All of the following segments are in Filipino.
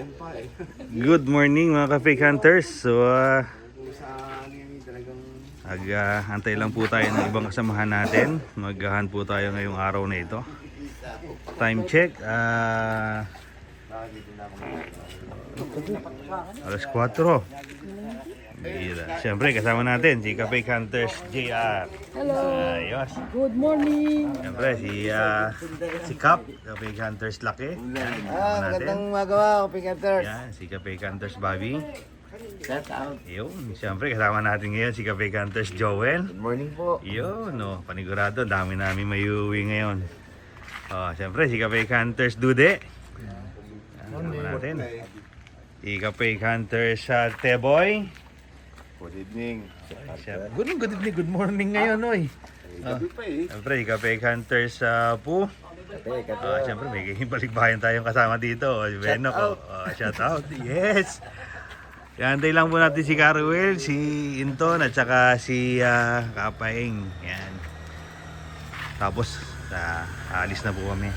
Kain pa eh. Good morning mga ka-fake hunters. So, uh, ag, uh, antay lang po tayo ng ibang kasamahan natin. Maghahan po tayo ngayong araw na ito. Time check. ako. alas 4. Bira. Siyempre, kasama natin si ka-fake hunters JR. Hello. Ayos. Good morning. Siyempre, si, ah, si Cap, ka-fake hunters Laki. Kasama Ah, magandang magawa ko, Pinkanters. Yan, si ka-fake hunters Bobby. Shout out. Yun, siyempre, kasama natin ngayon si ka-fake hunters Joel. Good morning po. Yun, no, panigurado, dami namin may uwi ngayon. Oh, siyempre, si Kapay Hunters Dude. Ano natin? Si Kapay Hunters uh, Teboy. Good evening. Siyempre, Good, good evening, good morning ngayon, oy. Gabi pa eh. Siyempre, si Kapay Hunters Pu. Kate, kate. Oh, siyempre, may balikbayan tayong kasama dito. Oh, si Beno ko. Oh, shout out. Yes. Yantay lang po natin si Caruel, si Inton, at saka si uh, Kapaing. Yan. Tapos, uh, alis na po kami.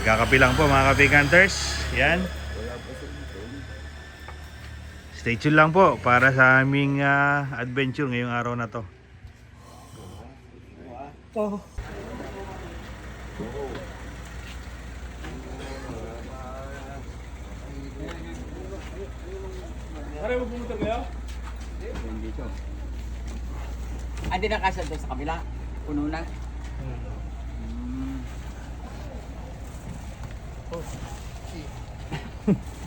Nagkakapi lang po mga kape hunters. Yan. Stay tuned lang po para sa aming ah, adventure ngayong araw na to. Andi na kasal doon sa kabila. Puno na. Hmm. Ako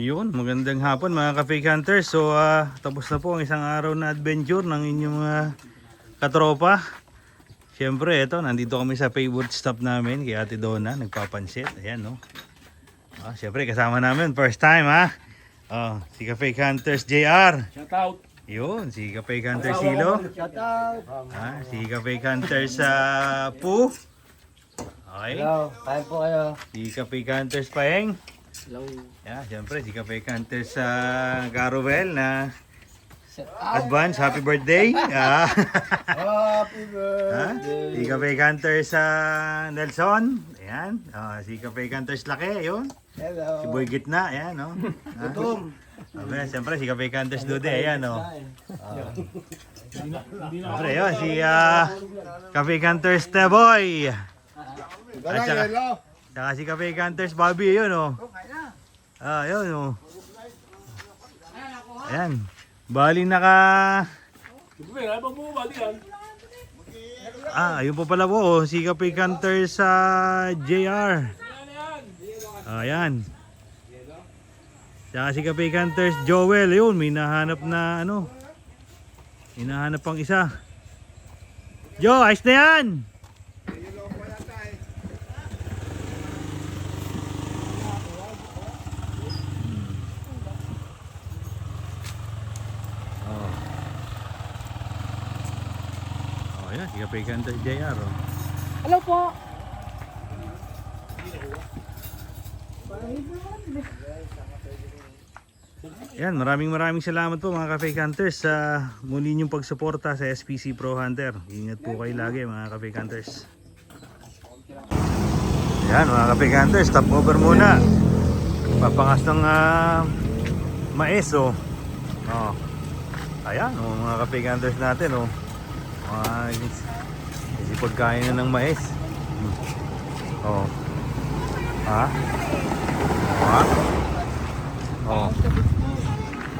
Yun, magandang hapon mga ka-fake hunters. So, ah, tapos na po ang isang araw na adventure ng inyong mga katropa. Siyempre, eto, nandito kami sa favorite stop namin kay Ate Donna, nagpapansit. Ayan, no. Ah, siyempre, kasama namin, first time, ha. Oh, si ka-fake hunters JR. Shout out. Yun, si ka-fake hunters Silo. Shout out. Ah, si ka-fake hunters sa Poo. Okay. Hello, kain po kayo. Si ka-fake hunters Paeng. Hello. Yeah, siyempre, si ka-fake hunters sa Garuel na Shout out. Advance, happy birthday. Ah. Happy ha? birthday. Si Cafe Canters sa Nelson. Ayan. Ah, si Cafe Canters Laki, yun. Si Hello. Boy Gitna, ayan, no. Ah. Gutom. Okay, siyempre si Cafe Canters Dude, ayan, no. Ah. Siyempre, yun, si uh, Cafe Canters Teboy. At saka, saka si Cafe Canters Bobby, yun, no. Ah, yun, no. Ayan. Bali naka... Ah, ayun po pala po, oh, si Kape Canter sa JR. Ayan. Saka si Kape Canters Joel, yun, may nahanap na ano. Hinahanap pang isa. Jo, ayos na yan! Oh. Kape Canters JR, oh. Hello po. Yan, maraming maraming salamat po mga Cafe Hunters sa muli niyong pagsuporta sa SPC Pro Hunter. Ingat po kayo lagi mga Cafe Hunters. Yan mga Cafe Hunters, stop over muna. Papangas ng ah, mais oh. oh. Ayan oh, mga Cafe Hunters natin oh. Uh, kasi pagkain na ng mais. Hmm. Oh. Ha? Oh, ha? Oh.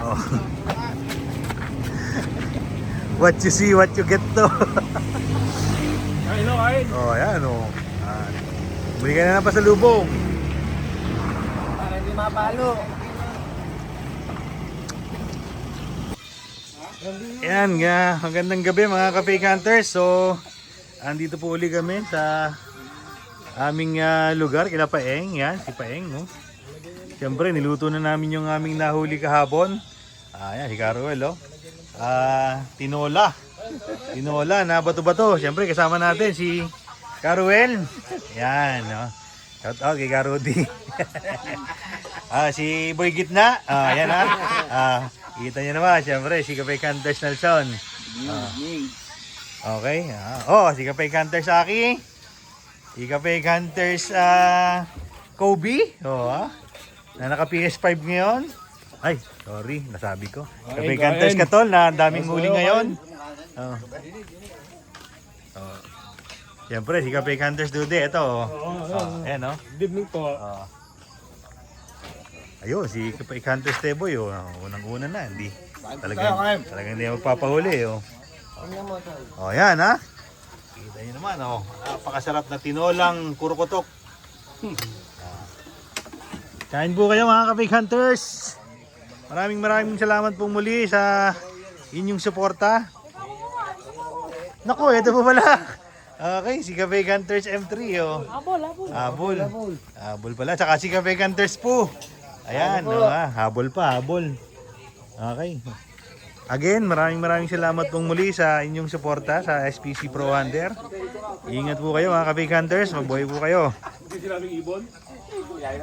Oh. what you see, what you get to. Kain no, kain. oh, ayan oh. Ah, Bumili ka na ng pasalubong. Para hindi mapalo. Ayan nga, magandang gabi mga ka-fake hunters. So, andito po uli kami sa aming ah, lugar, kila Paeng. Yan, si Paeng. No? Siyempre, niluto na namin yung aming nahuli kahapon. Ah, yan, si Caruel. Oh. Ah, tinola. Tinola na bato-bato. Siyempre, kasama natin si Caruel. Yan. No? Shout out kay Karudi. ah, si Boy Gitna. Ah, yan ha. Ah, kita niyo naman, siyempre, si Kapay Canters Nelson. Ah. Okay. Ah. Oh, si Kapay Canters Aki. Si Kapay Canters ah, Kobe. Oh, ah. Na naka PS5 ngayon. Ay, sorry, nasabi ko. Kapay Kain, Canters. Katol na ang daming huli ngayon. Oh. Oh. Siyempre, si Kapay Canters Dude, ito. Oh. Oh, ayan, oh. Good evening po. Ah. Ayun, si Kapay Canters Teboy, oh. Unang-una na, hindi. Talagang, talagang hindi magpapahuli, oh. Oh, yan, ha? Kita nyo naman, oh. Napakasarap na tinolang kurukotok. Ah. Kain po kayo mga Kapay Hunters. Maraming maraming salamat po muli sa inyong suporta. Nako, ito po pala. Okay, si Kapay Hunters M3, oh. Abol, abol. Habol. Habol pala. Tsaka si Cafe Canters po. Ayan, no, ha? habol pa, habol. Okay. Again, maraming maraming salamat pong muli sa inyong suporta sa SPC Pro Hunter. Ingat po kayo mga Cafe Hunters. Mabuhay po kayo. Hindi sila ibon.